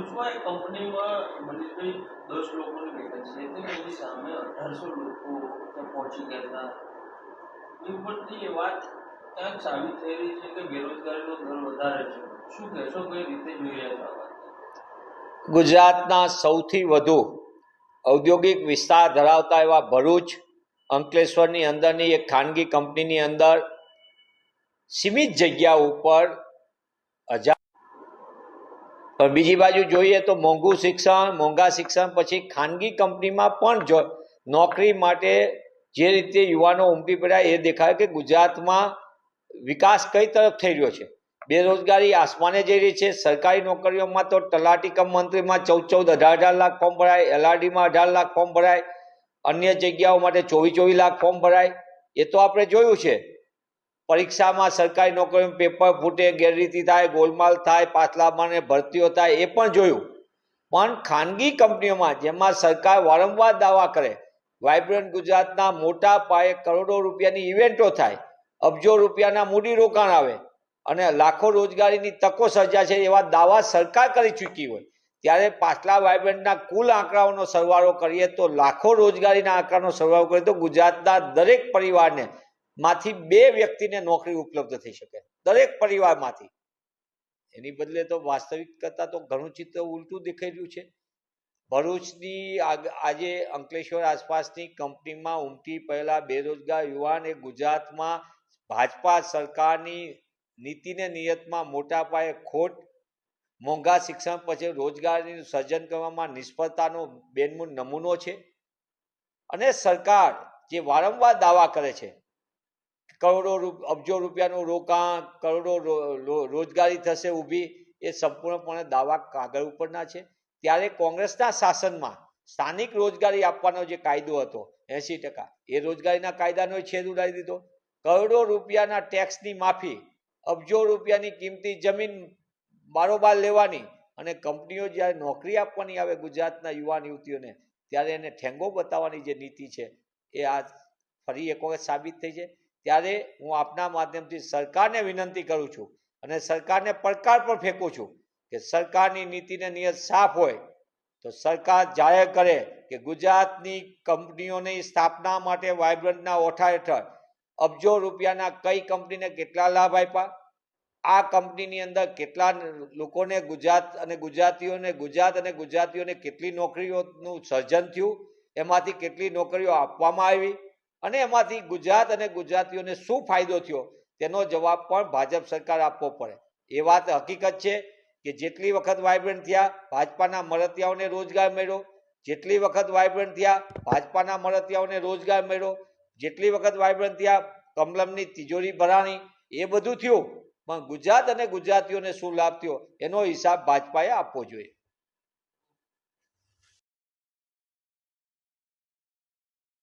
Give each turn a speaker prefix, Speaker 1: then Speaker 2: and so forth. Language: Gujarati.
Speaker 1: ભરૂચમાં એક કંપનીમાં મનીષભાઈ દસ લોકોની વેકેન્સી હતી એની સામે અઢારસો લોકો પહોંચી ગયા એ ઉપરથી એ વાત ક્યાંક સાબિત થઈ રહી છે કે બેરોજગારીનો દર વધારે છે. શું કહેશો, કઈ રીતે જોઈ રહ્યા છો
Speaker 2: ગુજરાતના સૌથી વધુ ઔદ્યોગિક વિસ્તાર ધરાવતા એવા ભરૂચ, અંકલેશ્વરની અંદરની એક ખાનગી કંપનીની અંદર સીમિત જગ્યા ઉપર પણ બીજી બાજુ જોઈએ તો મોંઘું શિક્ષણ, મોંઘા શિક્ષણ પછી ખાનગી કંપનીમાં પણ જો નોકરી માટે જે રીતે યુવાનો ઉમટી પડ્યા, એ દેખાય કે ગુજરાતમાં વિકાસ કઈ તરફ થઈ રહ્યો છે? બેરોજગારી આસમાને જઈ રહી છે. સરકારી નોકરીઓમાં તો તલાટી કમ મંત્રીમાં ચૌદ ચૌદ, અઢાર અઢાર લાખ ફોર્મ ભરાય, એલઆરડીમાં અઢાર લાખ ફોર્મ ભરાય, અન્ય જગ્યાઓ માટે ચોવીસ ચોવીસ લાખ ફોર્મ ભરાય. એ તો આપણે જોયું છે. પરીક્ષામાં સરકારી નોકરીમાં પેપર ફૂટે, ગેરરીતિ થાય, ગોલમાલ થાય પાછલામાં ભરતીઓ થાય એ પણ જોયું. પણ ખાનગી કંપનીઓમાં, જેમાં સરકાર વારંવાર દાવા કરે વાઇબ્રન્ટ ગુજરાતના મોટા પાયે કરોડો રૂપિયાની ઇવેન્ટો થાય, અબજો રૂપિયાના મૂડી રોકાણ આવે અને લાખો રોજગારીની તકો સર્જા છે એવા દાવા સરકાર કરી ચૂકી હોય. ત્યારે પાછલા વાઇબ્રન્ટના કુલ આંકડાઓનો સરવાળો કરીએ તો લાખો રોજગારીના આંકડાનો સરવાળો કરીએ તો ગુજરાતના દરેક પરિવારને માંથી બે વ્યક્તિને નોકરી ઉપલબ્ધ થઈ શકે, દરેક પરિવારમાંથી. એની બદલે તો વાસ્તવિક કરતાં તો ઘણું ચિત્ર ઉલટું દેખાઈ રહ્યું છે. ભરૂચની આજે અંકલેશ્વર આસપાસની કંપનીમાં ઉમટી પહેલા બેરોજગાર યુવાન એ ગુજરાતમાં ભાજપા સરકારની નીતિને નિયતમાં મોટા પાયે ખોટ, મોંઘા શિક્ષણ પછી રોજગારીનું સર્જન કરવામાં નિષ્ફળતાનો બેનમૂન નમૂનો છે. અને સરકાર જે વારંવાર દાવા કરે છે કરોડો અબજો રૂપિયાનું રોકાણ, કરોડો રોજગારી થશે ઊભી, એ સંપૂર્ણપણે દાવા કાગળ ઉપરના છે. ત્યારે કોંગ્રેસના શાસનમાં સ્થાનિક રોજગારી આપવાનો જે કાયદો હતો એસી ટકા, એ રોજગારીના કાયદાનો છેદ ઉડાવી દીધો. કરોડો રૂપિયાના ટેક્સની માફી, અબજો રૂપિયાની કિંમતી જમીન બારોબાર લેવાની અને કંપનીઓ જ્યારે નોકરી આપવાની આવે ગુજરાતના યુવાન યુવતીઓને, ત્યારે એને ઠેંગો બતાવવાની જે નીતિ છે, એ આ ફરી એક વખત સાબિત થઈ છે. ત્યારે હું આપના માધ્યમથી સરકારને વિનંતી કરું છું અને સરકારને પડકાર પણ ફેંકું છું કે સરકારની નીતિને નિયત સાફ હોય, તો સરકાર જાહેર કરે કે ગુજરાતની કંપનીઓની સ્થાપના માટે વાઇબ્રન્ટના ઓઠા હેઠળ અબજો રૂપિયાના કઈ કંપનીને કેટલા લાભ આપ્યા? આ કંપનીની અંદર કેટલા લોકોને ગુજરાત અને ગુજરાતીઓને ગુજરાત અને ગુજરાતીઓને કેટલી નોકરીઓનું સર્જન થયું? એમાંથી કેટલી નોકરીઓ આપવામાં આવી? અને એમાંથી ગુજરાત અને ગુજરાતીઓને શું ફાયદો થયો? તેનો જવાબ પણ ભાજપ સરકાર આપવો પડે. એ વાત હકીકત છે કે જેટલી વખત વાઇબ્રન્ટ થયા, ભાજપાના મળતિયાઓને રોજગાર મળ્યો. જેટલી વખત વાઇબ્રન્ટ થયા, ભાજપાના મળતિયાઓને રોજગાર મળ્યો. જેટલી વખત વાઇબ્રન્ટ થયા, કમલમની તિજોરી ભરાણી. એ બધું થયું. પણ ગુજરાત અને ગુજરાતીઓને શું લાભ થયો? એનો હિસાબ ભાજપાએ આપવો જોઈએ.